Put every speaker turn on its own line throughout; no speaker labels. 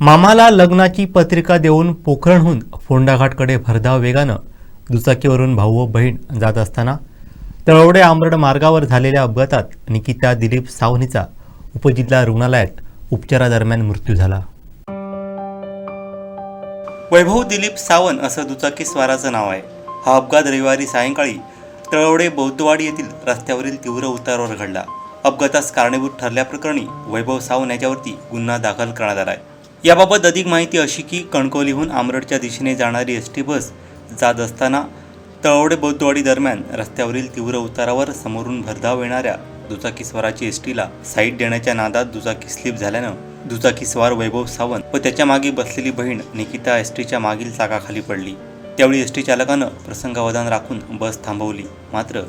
मामाला लग्नाची पत्रिका देऊन पोखरणहून फोंडाघाटकडे भरधाव वेगानं दुचाकीवरून भाऊ व बहीण जात असताना तळवडे आंबरड मार्गावर झालेल्या अपघातात निकिता दिलीप सावनीचा उपजिल्हा रुग्णालयात उपचारादरम्यान मृत्यू झाला. वैभव दिलीप सावंत असं दुचाकी स्वाराचं नाव आहे. हा अपघात रविवारी सायंकाळी तळवडे बौद्धवाडी येथील रस्त्यावरील तीव्र उतारावर घडला. अपघातास कारणीभूत ठरल्याप्रकरणी वैभव सावंत याच्यावरती गुन्हा दाखल करण्यात आला आहे. याबाबत अधिक माहिती अशी की कणकवलीहून आमरडच्या दिशेने जाणारी एस टी बस जात असताना तळवडे बौद्धवाडी दरम्यान रस्त्यावरील तीव्र उतारावर समोरून भरधाव येणाऱ्या दुचाकी स्वाराची एस टीला साईड देण्याच्या नादात दुचाकी स्लिप झाल्यानं दुचाकी स्वार वैभव सावंत व त्याच्यामागे बसलेली बहीण निकिता एस टीच्या मागील चाकाखाली पडली. त्यावेळी एस टी चालकानं प्रसंगावधान राखून बस थांबवली. मात्र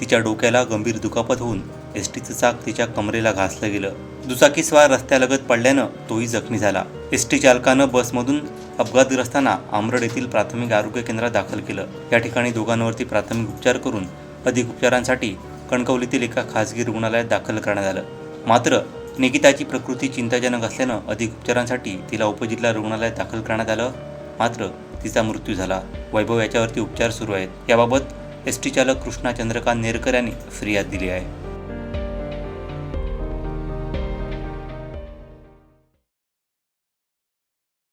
तिच्या डोक्याला गंभीर दुखापत होऊन एस टीचं चाक तिच्या कमरेला घासलं गेलं. दुचाकीस्वार रस्त्यालगत पडल्यानं तोही जखमी झाला. एस टी चालकानं बसमधून अपघातग्रस्तांना आमरड येथील प्राथमिक आरोग्य केंद्रात दाखल केलं. या ठिकाणी दोघांवरती प्राथमिक उपचार करून अधिक उपचारांसाठी कणकवलीतील एका खासगी रुग्णालयात दाखल करण्यात आलं. मात्र निकिताची प्रकृती चिंताजनक असल्यानं अधिक उपचारांसाठी तिला उपजिल्हा रुग्णालयात दाखल करण्यात आलं. मात्र तिचा मृत्यू झाला. वैभव याच्यावरती उपचार सुरू आहेत. याबाबत एस टी चालक कृष्णा चंद्रकांत नेरकर यांनी फिर्याद दिली आहे.